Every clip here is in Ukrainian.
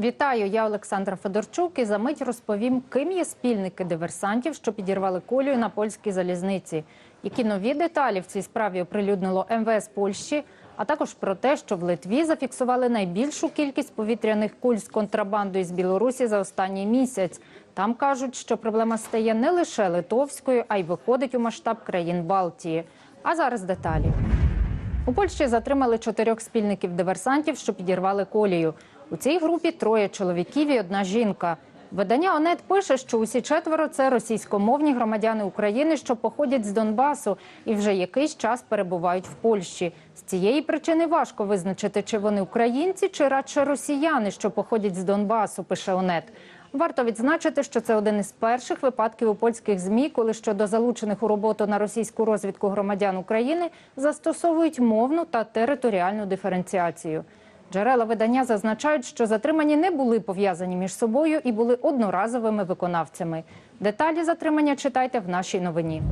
Вітаю, я Олександра Федорчук і за мить розповім, ким є спільники диверсантів, що підірвали колію на польській залізниці. Які нові деталі в цій справі оприлюднило МВС Польщі, а також про те, що в Литві зафіксували найбільшу кількість повітряних куль з контрабандою з Білорусі за останній місяць. Там кажуть, що проблема стає не лише литовською, а й виходить у масштаб країн Балтії. А зараз деталі. У Польщі затримали чотирьох спільників диверсантів, що підірвали колію. У цій групі троє чоловіків і одна жінка. Видання ОНЕТ пише, що усі четверо це російськомовні громадяни України, що походять з Донбасу і вже якийсь час перебувають в Польщі. З цієї причини важко визначити, чи вони українці, чи радше росіяни, що походять з Донбасу. Пише ОНЕТ. Варто відзначити, що це один із перших випадків у польських змі, коли щодо залучених у роботу на російську розвідку громадян України застосовують мовну та територіальну диференціацію. Джерела видання зазначають, що затримані не були пов'язані між собою і були одноразовими виконавцями. Деталі затримання читайте в нашій новині.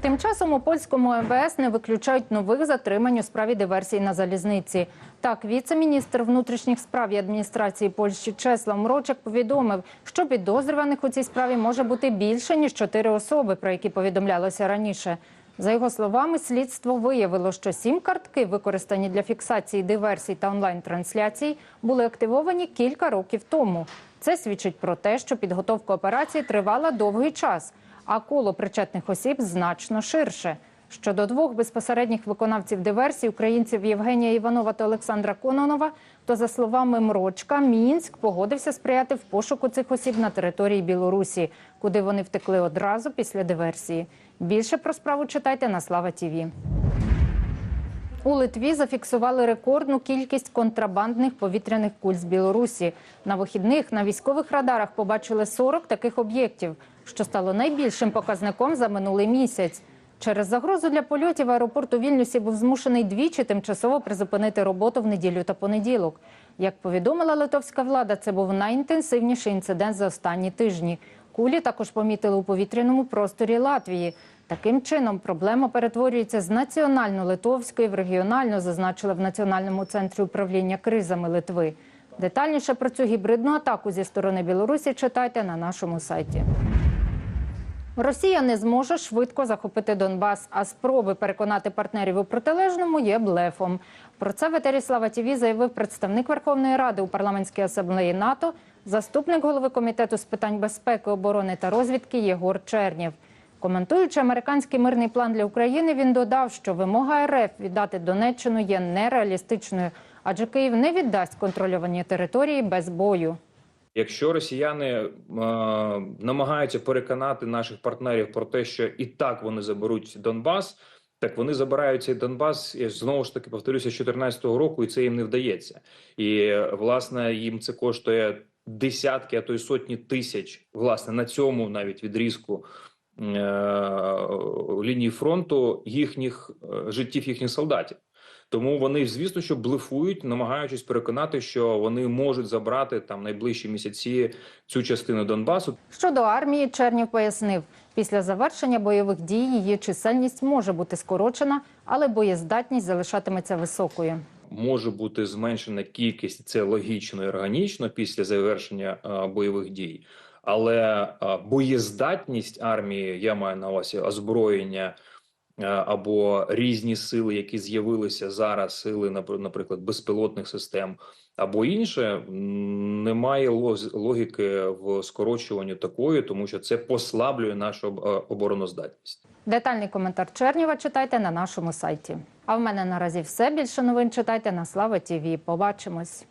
Тим часом у польському МВС не виключають нових затримань у справі диверсії на залізниці. Так, віце-міністр внутрішніх справ і адміністрації Польщі Чеслав Мрочек повідомив, що підозрюваних у цій справі може бути більше ніж чотири особи, про які повідомлялося раніше. За його словами, слідство виявило, що сім картки, використані для фіксації диверсій та онлайн-трансляцій, були активовані кілька років тому. Це свідчить про те, що підготовка операції тривала довгий час, а коло причетних осіб значно ширше. Щодо двох безпосередніх виконавців диверсій, українців Євгенія Іванова та Олександра Кононова, то за словами Мрочка, Мінськ погодився сприяти в пошуку цих осіб на території Білорусі, куди вони втекли одразу після диверсії. Більше про справу читайте на Слава Тіві. У Литві зафіксували рекордну кількість контрабандних повітряних куль з Білорусі. На вихідних на військових радарах побачили 40 таких об'єктів, що стало найбільшим показником за минулий місяць. Через загрозу для польотів аеропорт у Вільнюсі був змушений двічі тимчасово призупинити роботу в неділю та понеділок. Як повідомила литовська влада, це був найінтенсивніший інцидент за останні тижні. Кулі також помітили у повітряному просторі Латвії. Таким чином, проблема перетворюється з національно-литовської в регіональну, зазначили в Національному центрі управління кризами Литви. Детальніше про цю гібридну атаку зі сторони Білорусі читайте на нашому сайті. Росія не зможе швидко захопити Донбас, а спроби переконати партнерів у протилежному є блефом. Про це в етері Слава Тіві заявив представник Верховної Ради у парламентській асамблеї НАТО, заступник голови комітету з питань безпеки, оборони та розвідки Єгор Чернєв. Коментуючи американський мирний план для України, він додав, що вимога РФ віддати Донеччину є нереалістичною, адже Київ не віддасть контрольовані території без бою. Якщо росіяни е, намагаються переконати наших партнерів про те, що і так вони заберуть Донбас, так вони забирають цей Донбас я знову ж таки повторюся з 2014 року, і це їм не вдається. І власне їм це коштує десятки, а то й сотні тисяч. Власне на цьому навіть відрізку е, лінії фронту їхніх е, життів їхніх солдатів. Тому вони, звісно, що блефують, намагаючись переконати, що вони можуть забрати там найближчі місяці цю частину Донбасу. Щодо армії, Чернів пояснив, після завершення бойових дій її чисельність може бути скорочена, але боєздатність залишатиметься високою. Може бути зменшена кількість, це логічно і органічно після завершення е, бойових дій. Але е, боєздатність армії, я маю на увазі озброєння або різні сили, які з'явилися зараз, сили, напр- наприклад, безпілотних систем або інше, немає логіки в скорочуванні такої, тому що це послаблює нашу е, обороноздатність. Детальний коментар Чернєва читайте на нашому сайті. А в мене наразі все. Більше новин читайте на Слава ТІВІ. Побачимось.